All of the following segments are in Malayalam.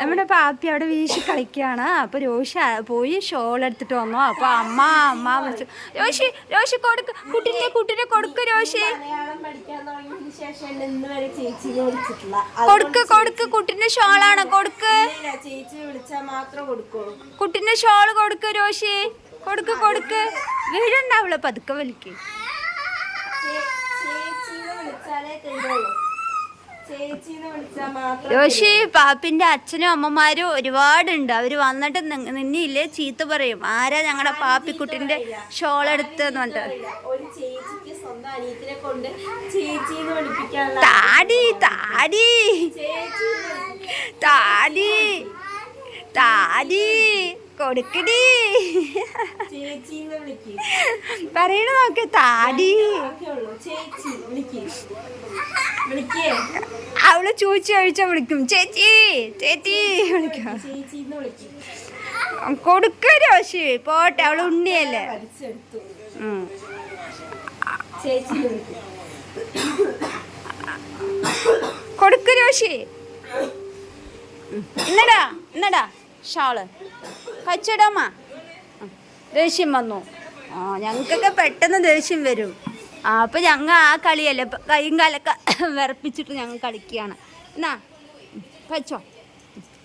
നമ്മുടെ പാപ്പി അവിടെ വീശി കളിക്കുകയാണ്. അപ്പൊ രോഷി പോയി ഷോൾ എടുത്തിട്ട് വന്നു. അപ്പൊ അമ്മ അമ്മ വിളിച്ചു. രോഷി രോഷി കൊടുക്ക്. കുട്ടിനെ കുട്ടിനെ കൊടുക്ക് രോഷി. കൊടുക്ക് കൊടുക്ക്. കുട്ടിന്റെ ഷോളാണ്. കൊടുക്ക്. ചേച്ചി വിളിച്ചാൽ മാത്രം കൊടുക്കുള്ളൂ കുട്ടിന്റെ ഷോൾ കൊടുക്ക് രോഷി. കൊടുക്ക് കൊടുക്ക്. വീഴുണ്ടാവുള്ള പതുക്കെ വലിക്ക്. ചേച്ചി വിളിച്ചാലേ തരുള്ളൂ. രോഷി പാപ്പിന്റെ അച്ഛനും അമ്മമാരും ഒരുപാടുണ്ട്. അവർ വന്നിട്ട് നിന്നില്ലേ? ചീത്ത പറയും. ആരാ ഞങ്ങളുടെ പാപ്പിക്കുട്ടിന്റെ ഷോൾ എടുത്തെന്ന് പറഞ്ഞിട്ട്. താടി താടി. താടി. താടി. കൊടുക്കടി. പറയണ നോക്ക് താടി. അവൾ ചൂച്ചി കഴിച്ച വിളിക്കും. ചേച്ചി ചേച്ചി വിളിക്കാം. കൊടുക്കരു പക്ഷെ. പോട്ടെ അവൾ ഉണ്ണിയല്ലേ. കൊടുക്കരു പക്ഷേ. ഇന്നടാ. എന്നടാ എന്നടാ ഷാൾ. കച്ചടാമ്മ ദേഷ്യം വന്നു. ആ ഞങ്ങൾക്കൊക്കെ പെട്ടെന്ന് ദേഷ്യം വരും. ആ അപ്പം ഞങ്ങൾ ആ കളിയല്ലേ ഇപ്പം കൈയും കാലൊക്കെ വിറപ്പിച്ചിട്ട് ഞങ്ങൾ കളിക്കുകയാണ്. എന്നാ കച്ചോ വെച്ചോ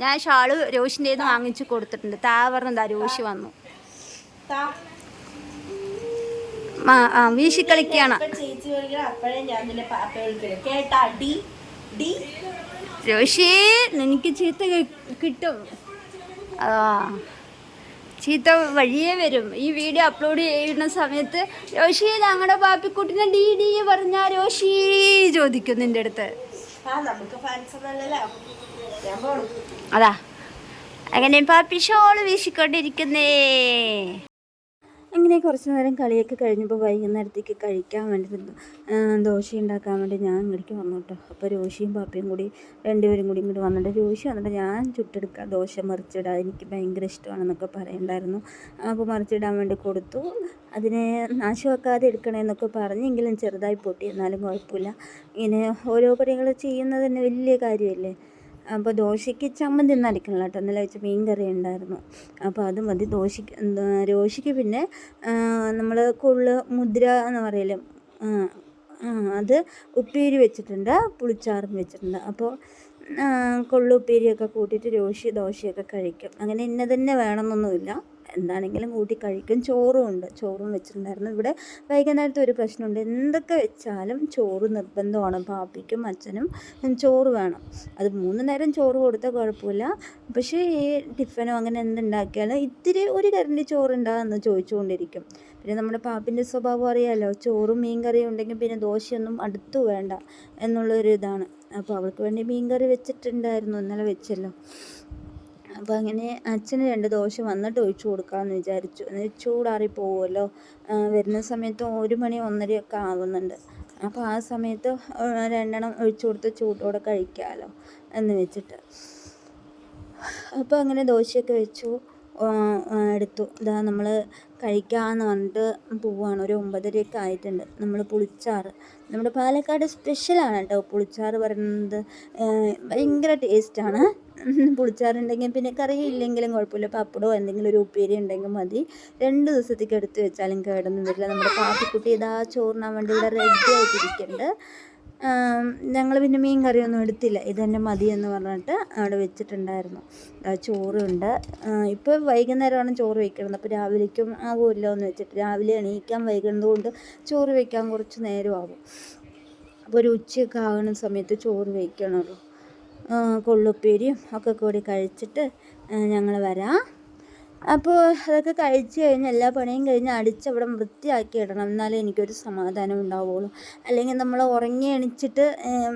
ഞാൻ ഷാൾ രോഷിന്റെ നിന്ന് വാങ്ങിച്ചു കൊടുത്തിട്ടുണ്ട്. താ പറഞ്ഞതാ രോഷി വന്നു. ആ ആ വീശി കളിക്കുകയാണ്. രോഷി എനിക്ക് ചീത്ത കിട്ടും. ചീത്ത വഴിയേ വരും. ഈ വീഡിയോ അപ്ലോഡ് ചെയ്യുന്ന സമയത്ത് രോഷി ഞങ്ങളുടെ പാപ്പിക്കുട്ടിനെ ഡി ഡി പറഞ്ഞ രോഷി ചോദിക്കും നിന്റെ അടുത്ത്. അതാ. അങ്ങനെ പാപ്പി ഷോൾ വീശിക്കൊണ്ടിരിക്കുന്നേ. അങ്ങനെ കുറച്ച് നേരം കളിയൊക്കെ കഴിഞ്ഞപ്പോൾ വൈകുന്നേരത്തേക്ക് കഴിക്കാൻ വേണ്ടി ദോശ ഉണ്ടാക്കാൻ വേണ്ടി ഞാൻ ഇങ്ങോട്ടേക്ക് വന്നു കേട്ടോ. അപ്പോൾ രോഷിയും പാപ്പയും കൂടി രണ്ടുപേരും കൂടി ഇങ്ങോട്ട് വന്നിട്ട് രോഷി വന്നിട്ട് ഞാൻ ചുട്ടെടുക്കുക ദോശ മറിച്ചിടാൻ എനിക്ക് ഭയങ്കര ഇഷ്ടമാണെന്നൊക്കെ പറയണ്ടായിരുന്നു അപ്പോൾ മറിച്ചിടാൻ വേണ്ടി കൊടുത്തു. അതിനെ നാശമാക്കാതെ എടുക്കണമെന്നൊക്കെ പറഞ്ഞെങ്കിലും ചെറുതായി പൊട്ടി. എന്നാലും കുഴപ്പമില്ല. ഇങ്ങനെ ഓരോ പണികൾ ചെയ്യുന്നത് തന്നെ വലിയ കാര്യമല്ലേ? അപ്പോൾ ദോശയ്ക്ക് ചമ്മന്തി ഒന്നും അരക്കണം കേട്ടോ. ഇന്നലെ വെച്ച മീൻ കറി ഉണ്ടായിരുന്നു. അപ്പോൾ അത് മതി. ദോശയ്ക്ക് രോശിക്ക് പിന്നെ നമ്മൾ കൂടുതൽ മുദ്ര എന്ന് പറയലും അത് ഉപ്പേരി വെച്ചിട്ടുണ്ട്. പുളിച്ചാറും വെച്ചിട്ടുണ്ട്. അപ്പോൾ കൊള്ളുപ്പേരിയൊക്കെ കൂട്ടിയിട്ട് രോശി ദോശയൊക്കെ കഴിക്കും. അങ്ങനെ ഇന്ന തന്നെ വേണമെന്നൊന്നുമില്ല. എന്താണെങ്കിലും കൂട്ടി കഴിക്കും. ചോറും ഉണ്ട്. ചോറും വെച്ചിട്ടുണ്ടായിരുന്നു. ഇവിടെ വൈകുന്നേരത്തെ ഒരു പ്രശ്നമുണ്ട്. എന്തൊക്കെ വെച്ചാലും ചോറ് നിർബന്ധമാണ്. പാപ്പിക്കും അച്ഛനും ചോറ് വേണം. അത് മൂന്ന് നേരം ചോറ് കൊടുത്താൽ കുഴപ്പമില്ല. പക്ഷേ ഈ ടിഫനോ അങ്ങനെ എന്തുണ്ടാക്കിയാലും ഇത്തിരി ഒരു കരണ്ടി ചോറുണ്ടാകുമെന്ന് ചോദിച്ചുകൊണ്ടിരിക്കും. പിന്നെ നമ്മുടെ പാപ്പിന്റെ സ്വഭാവം അറിയാമല്ലോ ചോറും മീൻ കറിയും ഉണ്ടെങ്കിൽ പിന്നെ ദോശയൊന്നും അടുത്തു വേണ്ട എന്നുള്ളൊരു ഇതാണ് അപ്പോൾ അവൾക്ക് വേണ്ടി മീൻ കറി വെച്ചിട്ടുണ്ടായിരുന്നു. ഇന്നലെ വെച്ചല്ലോ. അപ്പോൾ അങ്ങനെ അച്ഛന് രണ്ട് ദോശ വന്നിട്ട് ഒഴിച്ചു കൊടുക്കാമെന്ന് വിചാരിച്ചു. ചൂടാറി പോവുമല്ലോ. വരുന്ന സമയത്ത് ഒരു മണി ഒന്നരയൊക്കെ ആവുന്നുണ്ട്. അപ്പോൾ ആ സമയത്ത് രണ്ടെണ്ണം ഒഴിച്ചു കൊടുത്ത് ചൂടോടെ കഴിക്കാമല്ലോ എന്ന് വെച്ചിട്ട്. അപ്പോൾ അങ്ങനെ ദോശയൊക്കെ വെച്ചു. എടുത്തു. ഇതാ നമ്മൾ കഴിക്കാമെന്ന് പറഞ്ഞിട്ട് പോവുകയാണ് ഒരു ഒമ്പതരയൊക്കെ ആയിട്ടുണ്ട്. നമ്മൾ പുളിച്ചാറ്. നമ്മുടെ പാലക്കാട് സ്പെഷ്യലാണ് കേട്ടോ പുളിച്ചാറ് പറയുന്നത്. ഭയങ്കര ടേസ്റ്റാണ് പുളിച്ചാറുണ്ടെങ്കിൽ പിന്നെ കറി ഇല്ലെങ്കിലും കുഴപ്പമില്ല. പപ്പടോ എന്തെങ്കിലും ഒരു ഉപ്പേരി ഉണ്ടെങ്കിൽ മതി. രണ്ട് ദിവസത്തേക്ക് എടുത്ത് വെച്ചാലും കേടൊന്നും വരില്ല. നമ്മുടെ പാപ്പിക്കുട്ടി ഇതാ ചോറിനാൻ വേണ്ടി ഇവിടെ റെഡി ആയിട്ടിരിക്കുന്നുണ്ട് ഞങ്ങൾ പിന്നെ മീൻ കറിയൊന്നും എടുത്തില്ല. ഇതെന്നെ തന്നെ മതി എന്ന് പറഞ്ഞിട്ട് അവിടെ വെച്ചിട്ടുണ്ടായിരുന്നു. ചോറുണ്ട് ഇപ്പോൾ വൈകുന്നേരമാണ് ചോറ് വെക്കുന്നത് അപ്പോൾ രാവിലേക്കും ആകുമല്ലോ എന്ന് വെച്ചിട്ട്. രാവിലെ എണീക്കാൻ വൈകുന്നത് കൊണ്ട് ചോറ് വെക്കാൻ കുറച്ച് നേരമാകും. അപ്പോൾ ഒരു ഉച്ചയൊക്കെ ആകുന്ന സമയത്ത് ചോറ് വയ്ക്കണമല്ലോ കൊള്ളുപ്പേരിയും ഒക്കെ കൂടി കഴിച്ചിട്ട് ഞങ്ങൾ വരാം. അപ്പോൾ അതൊക്കെ കഴിച്ച് കഴിഞ്ഞ് എല്ലാ പണിയും കഴിഞ്ഞ് അടിച്ചവിടെ വൃത്തിയാക്കി ഇടണം. എന്നാലേ എനിക്കൊരു സമാധാനം ഉണ്ടാവുള്ളൂ. അല്ലെങ്കിൽ നമ്മൾ ഉറങ്ങി എണിച്ചിട്ട്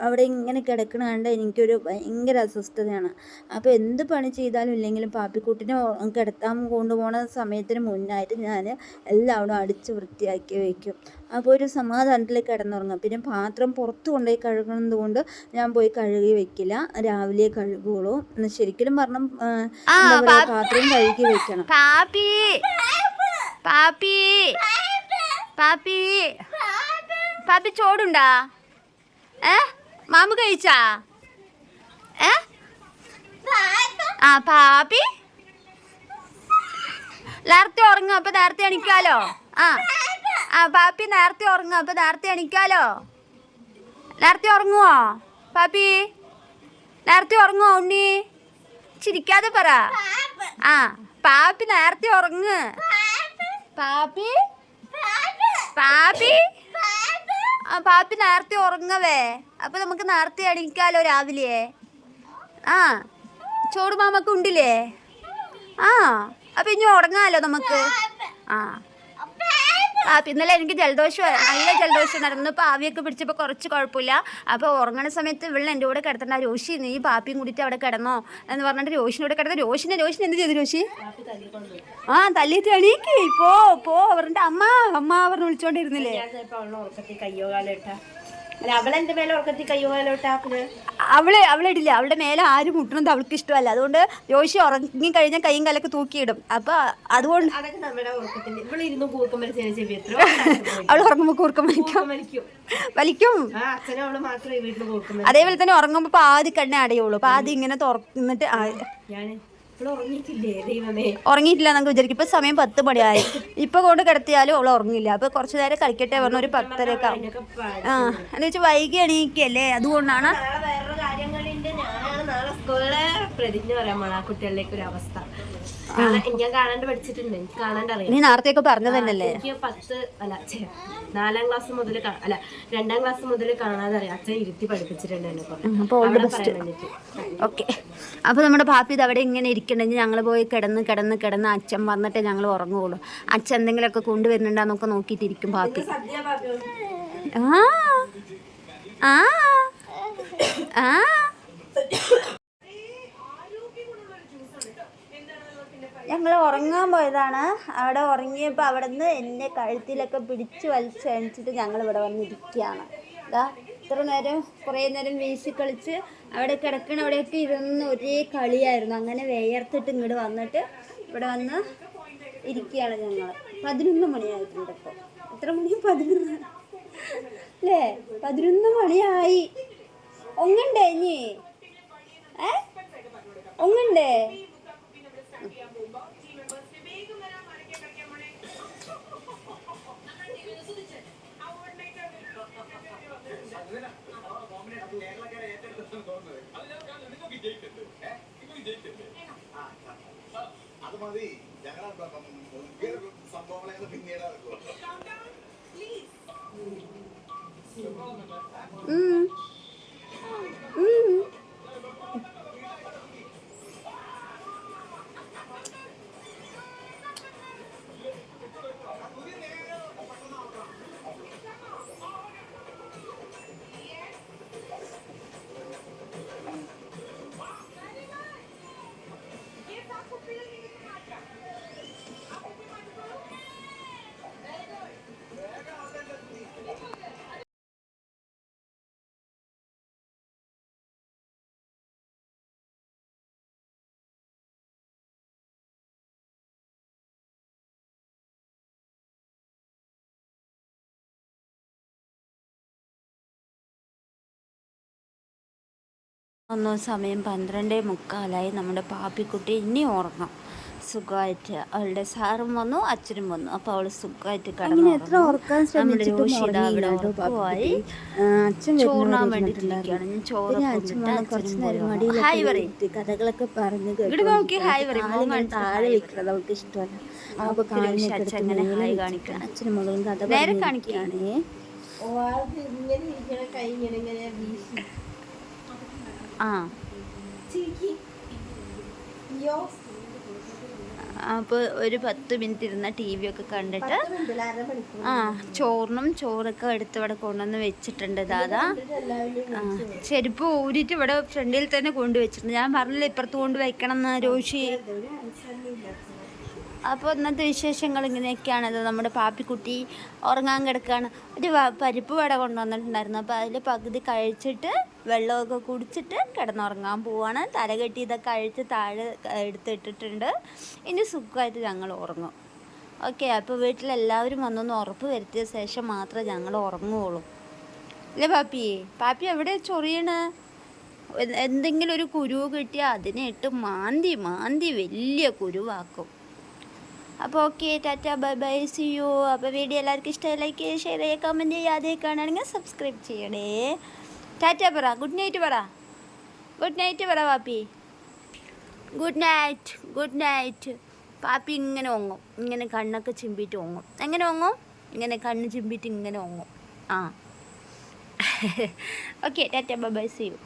അവിടെ ഇങ്ങനെ കിടക്കണ കണ്ട് എനിക്കൊരു ഭയങ്കര അസ്വസ്ഥതയാണ്. അപ്പോൾ എന്ത് പണി ചെയ്താലും ഇല്ലെങ്കിലും പാപ്പിക്കുട്ടിനെ കിടത്താൻ കൊണ്ടുപോകുന്ന സമയത്തിന് മുന്നായിട്ട് ഞാൻ എല്ലാവിടും അടിച്ച് വൃത്തിയാക്കി വയ്ക്കും അപ്പോൾ ഒരു സമാധാനത്തിൽ കിടന്നുറങ്ങും. പിന്നെ പാത്രം പുറത്ത് കൊണ്ടുപോയി കഴുകുന്നത് കൊണ്ട് ഞാൻ പോയി കഴുകി വെക്കില്ല. രാവിലെ കഴുകുള്ളൂ. എന്ന് ശരിക്കും എന്താ പറയുക പാത്രം കഴുകി വെക്കണം. പാപ്പി പാപ്പി പാപ്പി പാപ്പി ചോടുണ്ടാ? ഏ? മാമു കഴിച്ചാ? ഏ? ആ പാപ്പി നേരത്തെ ഉറങ്ങും. അപ്പൊ നേരത്തെ എണിക്കാലോ ആ. ആ പാപ്പി നേരത്തെ ഉറങ്ങും. അപ്പൊ നേരത്തെ എണിക്കാലോ? നേരത്തെ ഉറങ്ങുവോ? പാപ്പി നേരത്തെ ഉറങ്ങുവോ ഉണ്ണി? ചിരിക്കാതെ പറ. ആ പാപ്പി നേരത്തെ ഉറങ്ങ്. പാപ്പി? പാപ്പി? ആ പാപ്പി നേരത്തെ ഉറങ്ങവേ. അപ്പൊ നമുക്ക് നേരത്തെ എണീക്കാലോ രാവിലെ? ആ ചോറ് മാമക്ക് ഉണ്ടില്ലേ? ആ അപ്പൊ ഇനി ഉറങ്ങാലോ നമുക്ക്? ആ. ആ ഇന്നലെ എനിക്ക് ജലദോഷം നല്ല ജലദോഷം നടന്നു ഇപ്പൊ ആവിയൊക്കെ പിടിച്ചപ്പോൾ കുറച്ച് കുഴപ്പമില്ല. അപ്പോൾ ഉറങ്ങണ സമയത്ത് വെള്ളം എന്റെ കൂടെ കിടത്തണ്ട. രോഷി നീ പാപ്പിയും കൂടിയിട്ട് അവിടെ കിടന്നോ എന്ന് പറഞ്ഞിട്ട് രോഷിനോട് കിടന്ന രോഷിനെ രോഷിന് എന്ത് ചെയ്തു രോഷി? ആ തല്ലിയിട്ട് എണീക്ക്. പോ പോ അവരുടെ അമ്മ അമ്മ പറഞ്ഞ് വിളിച്ചോണ്ടിരുന്നില്ലേ? കയ്യോ കാലോ ഇട്ടാ. അല്ല അവളെന്റെ മേലെ ഉറക്കത്തിൽ അവൾ അവളിടില്ല അവളുടെ മേലെ ആരും മുട്ടണത് അവൾക്ക് ഇഷ്ടമല്ല. അതുകൊണ്ട് ജോഷി ഉറങ്ങി കഴിഞ്ഞാൽ കൈയും കാലൊക്കെ തൂക്കിയിടും. അപ്പൊ അതുകൊണ്ട് അവൾ ഉറങ്ങുമ്പോ കൂർക്കം വലിക്കും. വലിക്കും. അതേപോലെ തന്നെ ഉറങ്ങുമ്പോ പാതി കണ്ണേ അടയുള്ളൂ. പാതി ഇങ്ങനെ തുറന്നിട്ട് ഉറങ്ങിയിട്ടില്ലേ? എന്നൊക്കെ വിചാരിക്കും. ഇപ്പൊ സമയം പത്ത് മണിയായി. ഇപ്പൊ കൊണ്ട് കിടത്തിയാലും അവൾ ഉറങ്ങില്ല അപ്പൊ കുറച്ചു നേരം കളിക്കട്ടെ പറഞ്ഞ ഒരു പത്തരയൊക്കെ ആവും. ആ എന്ന് വെച്ചാൽ വൈകി എണീക്കല്ലേ? അതുകൊണ്ടാണ് പ്രതിജ്ഞ പറയാൻ കുട്ടികളിലേക്ക് ഒരു അവസ്ഥ. ഞാൻ കാണാണ്ട് പഠിച്ചിട്ടുണ്ട്. എനിക്ക് കാണാണ്ട് അറിയാം. നീ നേരത്തെയൊക്കെ പറഞ്ഞു തന്നെയല്ലേ? എനിക്ക് പത്ത് അല്ല ഛെ, നാലാം ക്ലാസ് മുതൽ അല്ല രണ്ടാം ക്ലാസ് മുതൽ കാണാതെ അറിയാം. അച്ഛൻ ഇരുത്തി പഠിപ്പിച്ചിട്ടുണ്ട് എന്നെ കൊണ്ട് അപ്പോൾ ഓൾ ദി അവിടെ ബെസ്റ്റ് പറയാൻ വേണ്ടിട്ട്. ഓക്കെ. അപ്പോൾ നമ്മുടെ പാപ്പി ഇത് അവിടെ ഇങ്ങനെ ഇരിക്കണമെങ്കിൽ ഞങ്ങൾ പോയി കിടന്ന് കിടന്ന് കിടന്ന് അച്ഛൻ വന്നിട്ടേ ഞങ്ങൾ ഉറങ്ങുകയുള്ളൂ അച്ഛൻ എന്തെങ്കിലുമൊക്കെ കൊണ്ടുവരുന്നുണ്ടാന്നൊക്കെ നോക്കിയിട്ടിരിക്കും പാപ്പി? ആ. ആ. ആ. ഞങ്ങൾ ഉറങ്ങാൻ പോയതാണ്. അവിടെ ഉറങ്ങിയപ്പോൾ അവിടെ നിന്ന് എന്നെ കഴുത്തിലൊക്കെ പിടിച്ച് വലിച്ചഴിച്ചിട്ട് ഞങ്ങൾ ഇവിടെ വന്നിരിക്കുകയാണ്. ഇതാ ഇത്ര നേരം കുറേ നേരം വീശി കളിച്ച് അവിടെ കിടക്കണ അവിടെയൊക്കെ ഇരുന്ന് ഒരേ കളിയായിരുന്നു. അങ്ങനെ വേർത്തിട്ട് ഇങ്ങോട്ട് വന്നിട്ട് ഇവിടെ വന്ന് ഇരിക്കുകയാണ് ഞങ്ങൾ പതിനൊന്ന് മണിയായിട്ടുണ്ട് ഇപ്പോൾ എത്ര മണി? പതിനൊന്ന്. അല്ലേ? പതിനൊന്ന് മണിയായി. ഒങ്ങണ്ടേ ഇനി? ഏ? ഒങ്ങണ്ടേ ഞങ്ങളെ സംഭവങ്ങളെ പിന്നീട് നടക്കും ഒന്നു സമയം പന്ത്രണ്ടേ മുക്കാലായി നമ്മുടെ പാപ്പിക്കുട്ടി ഇനി ഉറങ്ങും. സുഖമായിട്ട് അവളുടെ സാറും വന്നു അച്ഛനും വന്നു. അപ്പോൾ അവൾ സുഖമായിട്ട് എത്ര കിടന്നു ശ്രമിച്ചിട്ടും അവിടെ ഉറക്കമായി. ചോറിനാൻ വേണ്ടിയിട്ടിരിക്കുകയാണ്. ഞാൻ ചോറ് ഹായ് പറയ്. കഥകളൊക്കെ പറഞ്ഞു കേട്ടു. നോക്കി ഹായ് പറയ്. മോൻ കാണിച്ചിട്ട് താഴെ വെക്കുന്നത് അവൾക്ക് ഇഷ്ടമല്ല. അപ്പോൾ ഹായ് കാണിക്കണം. അച്ഛനും മകളും കഥ നേരെ പറഞ്ഞിരിക്കുകയാണേ ഓ അത് ഇങ്ങനെ ഇരിക്കണ കൈ ഇങ്ങനെ ഇങ്ങനെ വീശി. ആ. അപ്പോൾ ഒരു പത്ത് മിനിറ്റ് ഇരുന്ന ടി വി ഒക്കെ കണ്ടിട്ട് ആ ചോറിനും ചോറൊക്കെ എടുത്ത് ഇവിടെ കൊണ്ടുവന്ന് വെച്ചിട്ടുണ്ട് ദാദാ. ചെരുപ്പ് ഊരിയിട്ട് ഇവിടെ ഫ്രണ്ടിൽ തന്നെ കൊണ്ടുവച്ചിട്ടുണ്ട്. ഞാൻ പറഞ്ഞില്ല ഇപ്പുറത്ത് കൊണ്ട് വെക്കണം എന്ന് രോഷി. അപ്പോൾ ഇന്നത്തെ വിശേഷങ്ങൾ ഇങ്ങനെയൊക്കെയാണ്. ഇത് നമ്മുടെ പാപ്പിക്കുട്ടി ഉറങ്ങാൻ കിടക്കുകയാണ് ഒരു പരിപ്പ് വട കൊണ്ടുവന്നിട്ടുണ്ടായിരുന്നു. അപ്പോൾ അതിൽ പകുതി കഴിച്ചിട്ട് വെള്ളമൊക്കെ കുടിച്ചിട്ട് കിടന്നുറങ്ങാൻ പോവാണ്. തല കെട്ടി ഇതൊക്കെ അഴിച്ച് താഴെ എടുത്തിട്ടിട്ടുണ്ട്. ഇനി സുഖമായിട്ട് ഞങ്ങൾ ഉറങ്ങും. ഓക്കെ അപ്പോൾ വീട്ടിലെല്ലാവരും വന്നൊന്ന് ഉറപ്പ് വരുത്തിയ ശേഷം മാത്രമേ ഞങ്ങൾ ഉറങ്ങുകയുള്ളൂ. അല്ലേ പാപ്പി? പാപ്പി എവിടെ ചൊറിയണ്? എന്തെങ്കിലും ഒരു കുരു കിട്ടിയാൽ അതിനെ ഇട്ട് മാന്തി മാന്തി വലിയ കുരുവാക്കും. അപ്പോൾ okay tata bye bye see you. അപ്പോൾ വീഡിയോ എല്ലാവർക്കും ഇഷ്ടമായി ലൈക്ക് ചെയ്യുക ഷെയർ ചെയ്യുക കമന്റ് ചെയ്യുക അതേ കാണുകയാണെങ്കിൽ സബ്സ്ക്രൈബ് ചെയ്യണേ. ടാറ്റ പറ. ഗുഡ് നൈറ്റ് പറ. ഗുഡ് നൈറ്റ് പറ Pappi. Good night good night Pappi ഇങ്ങനെ ഓങ്ങും ഇങ്ങനെ കണ്ണൊക്കെ ചിമ്പിയിട്ട് ഓങ്ങും എങ്ങനെ ഓങ്ങും ഇങ്ങനെ കണ്ണ് ചിമ്പിയിട്ട് ഇങ്ങനെ ഓങ്ങും ആ. Okay tata bye bye see you.